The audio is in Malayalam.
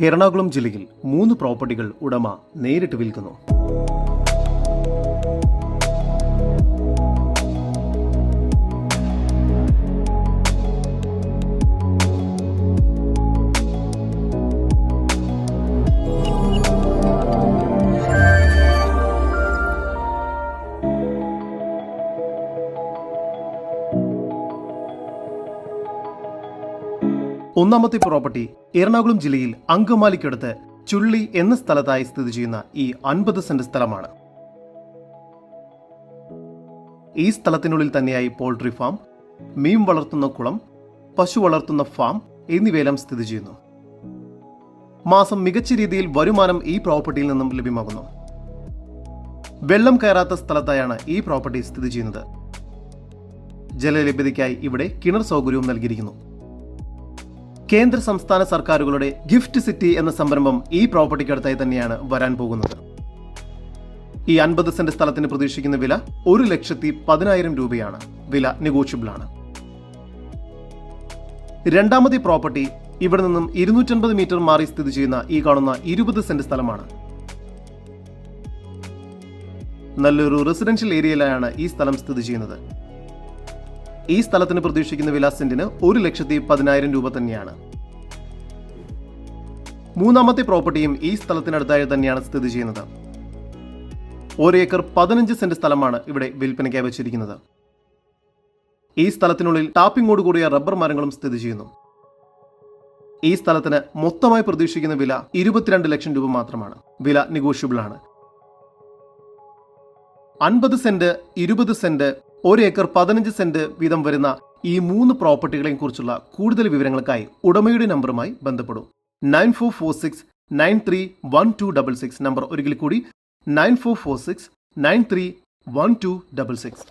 എറണാകുളം ജില്ലയിൽ മൂന്ന് പ്രോപ്പർട്ടികൾ ഉടമ നേരിട്ട് വിൽക്കുന്നു. ഒന്നാമത്തെ പ്രോപ്പർട്ടി എറണാകുളം ജില്ലയിൽ അങ്കമാലിക്കടുത്ത് ചുള്ളി എന്ന സ്ഥലത്തായി സ്ഥിതി ചെയ്യുന്ന ഈ അൻപത് സെന്റ് സ്ഥലമാണ്. ഈ സ്ഥലത്തിനുള്ളിൽ തന്നെയായി പോൾട്രി ഫാം മീൻ വളർത്തുന്ന കുളം പശു വളർത്തുന്ന ഫാം എന്നിവയെല്ലാം സ്ഥിതി ചെയ്യുന്നു. മാസം മികച്ച രീതിയിൽ വരുമാനം ഈ പ്രോപ്പർട്ടിയിൽ നിന്നും ലഭ്യമാകുന്നു. വെള്ളം കയറാത്ത സ്ഥലത്തായാണ് ഈ പ്രോപ്പർട്ടി സ്ഥിതി ചെയ്യുന്നത്. ജലലഭ്യതയ്ക്കായി ഇവിടെ കിണർ സൗകര്യവും നൽകിയിരിക്കുന്നു. കേന്ദ്ര സംസ്ഥാന സർക്കാരുകളുടെ ഗിഫ്റ്റ് സിറ്റി എന്ന സംരംഭം ഈ പ്രോപ്പർട്ടിക്കടുത്തായി തന്നെയാണ് വരാൻ പോകുന്നത്. ഈ അൻപത് സെന്റ് സ്ഥലത്തിന് പ്രതീക്ഷിക്കുന്ന വില ഒരു ലക്ഷത്തി പതിനായിരം രൂപയാണ്. വില നെഗോഷ്യബിൾ ആണ്. രണ്ടാമത്തെ പ്രോപ്പർട്ടി ഇവിടെ നിന്നും ഇരുന്നൂറ്റൻപത് മീറ്റർ മാറി സ്ഥിതി ചെയ്യുന്ന ഈ കാണുന്ന ഇരുപത് സെന്റ് സ്ഥലമാണ്. നല്ലൊരു റെസിഡൻഷ്യൽ ഏരിയയിലാണ് ഈ സ്ഥലം സ്ഥിതി ചെയ്യുന്നത്. ഈ സ്ഥലത്തിന് പ്രതീക്ഷിക്കുന്ന വില സെന്റിന് ഒരു ലക്ഷത്തി പതിനായിരം രൂപ തന്നെയാണ്. മൂന്നാമത്തെ പ്രോപ്പർട്ടിയും ഈ സ്ഥലത്തിനടുത്തായി തന്നെയാണ് സ്ഥിതി ചെയ്യുന്നത്. ഒരു ഏക്കർ പതിനഞ്ച് സെന്റ് സ്ഥലമാണ് ഇവിടെ വിൽപ്പനയ്ക്കായി വെച്ചിരിക്കുന്നത്. ഈ സ്ഥലത്തിനുള്ളിൽ ടാപ്പിങ്ങോട് കൂടിയ റബ്ബർ മരങ്ങളും സ്ഥിതി ചെയ്യുന്നു. ഈ സ്ഥലത്തിന് മൊത്തമായി പ്രതീക്ഷിക്കുന്ന വില ഇരുപത്തിരണ്ട് ലക്ഷം രൂപ മാത്രമാണ്. വില നെഗോഷ്യബിൾ ആണ്. അൻപത് സെന്റ് ഇരുപത് സെന്റ് ഒരു ഏക്കർ പതിനഞ്ച് സെന്റ് വീതം വരുന്ന ഈ മൂന്ന് പ്രോപ്പർട്ടികളെയും കുറിച്ചുള്ള കൂടുതൽ വിവരങ്ങൾക്കായി ഉടമയുടെ നമ്പറുമായി ബന്ധപ്പെടും. Nine four four six nine three one two double six number ഒരിക്കൽ കൂടി nine four four six nine three one two double six.